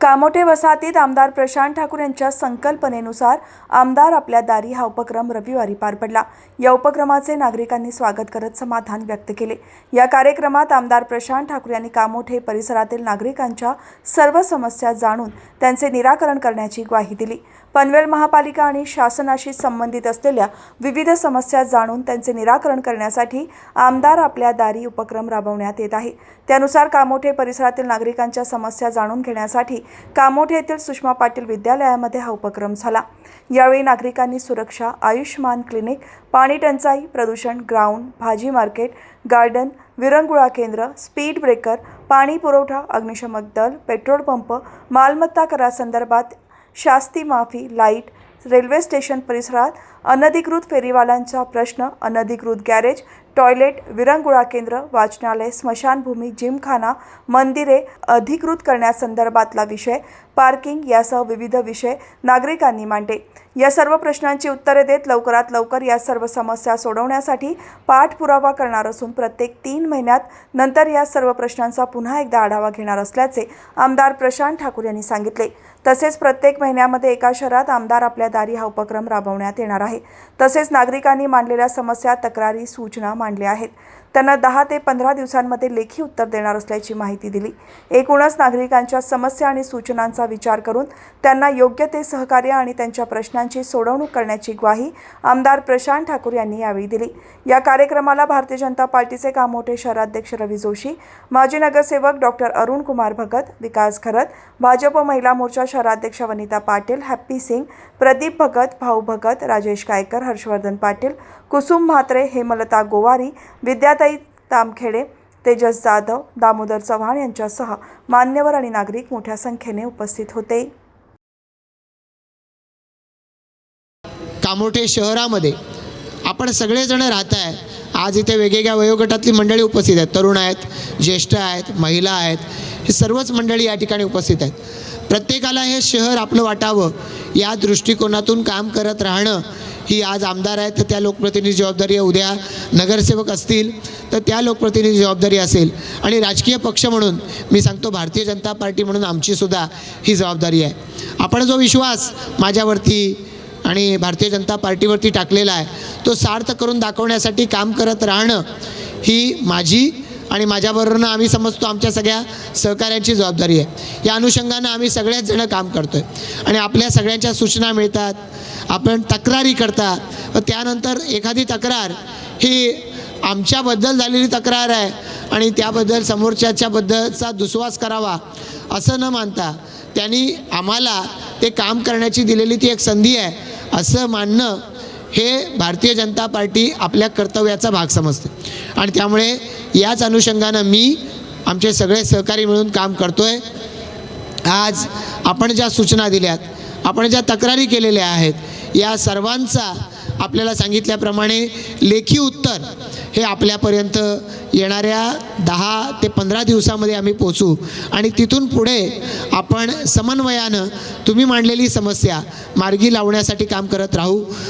कामोठे वसाहतीत आमदार प्रशांत ठाकूर यांच्या संकल्पनेनुसार आमदार आपल्या दारी हा उपक्रम रविवारी पार पडला. या उपक्रमाचे नागरिकांनी स्वागत करत समाधान व्यक्त केले. या कार्यक्रमात आमदार प्रशांत ठाकूर यांनी कामोठे परिसरातील नागरिकांच्या सर्व समस्या जाणून त्यांचे निराकरण करण्याची ग्वाही दिली. पनवेल महापालिका आणि शासनाशी संबंधित असलेल्या विविध समस्या जाणून त्यांचे निराकरण करण्यासाठी आमदार आपल्या दारी उपक्रम राबवण्यात येत आहे. त्यानुसार कामोठे परिसरातील नागरिकांच्या समस्या जाणून घेण्यासाठी कामोठे येथील सुषमा पाटील विद्यालयामध्ये हा उपक्रम झाला. यावेळी नागरिकांनी सुरक्षा आयुष्मान क्लिनिक पाणी टंचाई प्रदूषण ग्राउंड भाजी मार्केट गार्डन विरंगुळा केंद्र स्पीड ब्रेकर पाणी पुरवठा अग्निशमक दल पेट्रोल पंप मालमत्ता करासंदर्भात शास्ती माफी लाइट रेल्वे स्टेशन परिसरात अनधिकृत फेरीवाल्यांचा प्रश्न अनधिकृत गॅरेज टॉयलेट विरंगुळा केंद्र वाचनालय स्मशानभूमी जिमखाना मंदिरे अधिकृत करण्यासंदर्भातला विषय पार्किंग यासह विविध विषय नागरिकांनी मांडले या सर्व प्रश्नांची उत्तरे देत लवकरात लवकर या सर्व समस्या सोडवण्यासाठी पाठपुरावा करणार असून प्रत्येक तीन महिन्यात नंतर या सर्व प्रश्नांचा पुन्हा एकदा आढावा घेणार असल्याचे आमदार प्रशांत ठाकूर यांनी सांगितले. तसेच प्रत्येक महिन्यामध्ये एका शहरात आमदार आपल्या दारी हा उपक्रम राबवण्यात येणार आहे. तसेच नागरिकांनी मांडलेल्या समस्या तक्रारी सूचना मांडल्या आहेत. त्यांना दहा ते पंधरा दिवसांमध्ये लेखी उत्तर देणार असल्याची माहिती दिली. एकूणच नागरिकांच्या समस्या आणि सूचनांचा विचार करून त्यांना योग्य ते सहकार्य आणि त्यांच्या प्रश्नांची सोडवणूक करण्याची ग्वाही आमदार प्रशांत ठाकूर यांनी यावेळी दिली. या कार्यक्रमाला भारतीय जनता पार्टीचे कामोठे शहराध्यक्ष रवी जोशी माजी नगरसेवक डॉक्टर अरुण कुमार भगत विकास खरत भाजप महिला मोर्चा शहराध्यक्ष वनिता पाटील हॅप्पी सिंग प्रदीप भगत भाऊ भगत राजेश गायकर हर्षवर्धन पाटील कुसुम म्हात्रे हेमलता गोवारी विद्या विद्याताई तामखेडे तेजस जाधव दामोदर चव्हाण यांच्यासह मान्यवर आणि नागरिक मोठ्या संख्येने उपस्थित होते. कामोठे शहरामध्ये आपण सगळेजण राहत आहे आज इथे वेगवेगळ्या वयोगटातली मंडळी उपस्थित आहेत. तरुण आहेत ज्येष्ठ आहेत महिला आहेत हे सर्वच मंडळी या ठिकाणी उपस्थित आहेत. प्रत्येकाला हे शहर आपलं वाटावं या दृष्टिकोनातून काम करत राहणं ही आज आमदार आहेत तर त्या लोकप्रतिनिधी जबाबदारी आहे. उद्या नगरसेवक असतील तर त्या लोकप्रतिनिधी जबाबदारी असेल. आणि राजकीय पक्ष म्हणून मी सांगतो भारतीय जनता पार्टी म्हणून आमचीसुद्धा ही जबाबदारी आहे. आपण जो विश्वास माझ्यावरती आणि भारतीय जनता पार्टीवरती टाकलेला आहे तो सार्थ करून दाखवण्यासाठी काम करत राहणं ही माझी आणि माझ्याबरोबरनं आम्ही समजतो आमच्या सगळ्या सहकाऱ्यांची जबाबदारी आहे. या अनुषंगानं आम्ही सगळ्याच जणं काम करतो आहे आणि आपल्या सगळ्यांच्या सूचना मिळतात आपण तक्रारी करता व त्यानंतर एखादी तक्रार ही आमच्याबद्दल झालेली तक्रार आहे आणि त्याबद्दल समोरच्याच्याबद्दलचा दुस्वास करावा असं न मानता त्यांनी आम्हाला ते काम करण्याची दिलेली ती एक संधी आहे असं मानणं हे भारतीय जनता पार्टी आपल्या कर्तव्याचा भाग समजते. आणि त्यामुळे याच अनुषंगानं मी आमचे सगळे सहकारी मिळून काम करतो आहे आज आपण ज्या सूचना दिल्यात आपण ज्या तक्रारी केलेल्या आहेत या सर्वांचा आपल्याला सांगितल्याप्रमाणे लेखी उत्तर हे आपल्यापर्यंत येणाऱ्या दहा ते पंधरा दिवसामध्ये आम्ही पोचू आणि तिथून पुढे आपण समन्वयानं तुम्ही मांडलेली समस्या मार्गी लावण्यासाठी काम करत राहू.